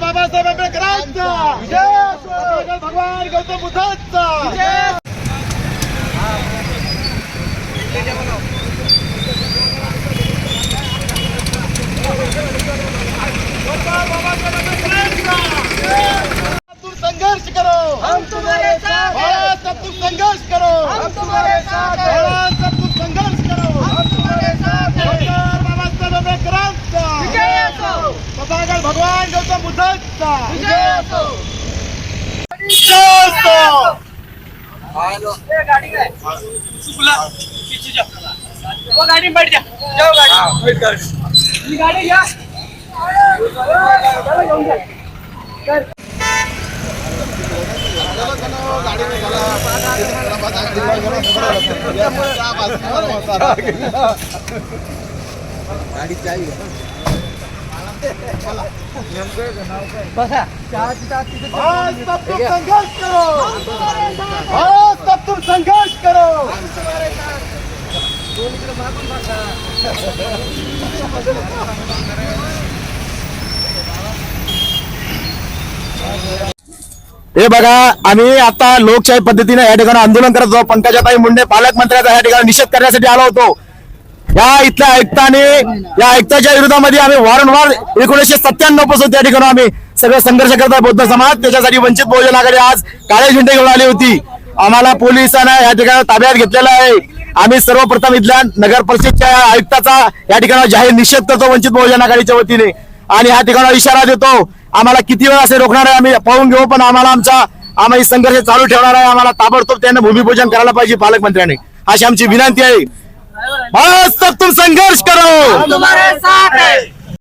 बाबासाहेब आंबेडकरांचा भगवान गौतम बुद्धांचा तुम संघर्ष करो हम तुम्हारे साथ हैं। भारत सब तुम संघर्ष करो हम तुम्हारे साथ हैं। भारत सब तुम संघर्ष करो हम तुम्हारे साथ हैं। डॉक्टर बाबासाहेब आंबेडकरांचा विजय असो तथागत भगवान गौतम बुद्धांचा विजय असो विजय असो. ये गाड़ी का है। पीछे जाओ। वो गाड़ी में बैठ जा जाओ गाड़ी ये गाड़ी या चलो जाऊं तुम संघर्ष करो. भारत सब तुम संघर्ष करो. हे बघा आम्ही आता लोकशाही पद्धतीने या ठिकाणी आंदोलन करत होतो पंकजाताई मुंडे पालकमंत्र्याचा या ठिकाणी निषेध करण्यासाठी आलो होतो. या इथल्या आयुक्ताने या आयुक्ताच्या विरोधामध्ये आम्ही वारंवार एकोणीसशे सत्त्याण्णवपासून त्या ठिकाणी आम्ही सगळं संघर्ष करत आहे बौद्ध समाज. त्याच्यासाठी वंचित बहुजन आघाडी आज काळे झेंडे घेऊन आली होती. आम्हाला पोलिसांना या ठिकाणी ताब्यात घेतलेलं आहे. आम्ही सर्वप्रथम इथल्या नगर परिषदच्या आयुक्ताचा या ठिकाणी जाहीर निषेध करतो वंचित बहुजन आघाडीच्या वतीने. आणि या ठिकाणी इशारा देतो आम्हाला किती वेळ असे रोखणार आहे आम्ही पाहून घेऊ पण आम्हाला आमचा आम्ही संघर्ष चालू ठेवणार आहे. आम्हाला ताबडतोब त्यांना भूमिपूजन करायला पाहिजे पालकमंत्र्यांनी. अशी आमची विनंती आहे. आज तक तुम संघर्ष करो। तुम्हारे साथ है।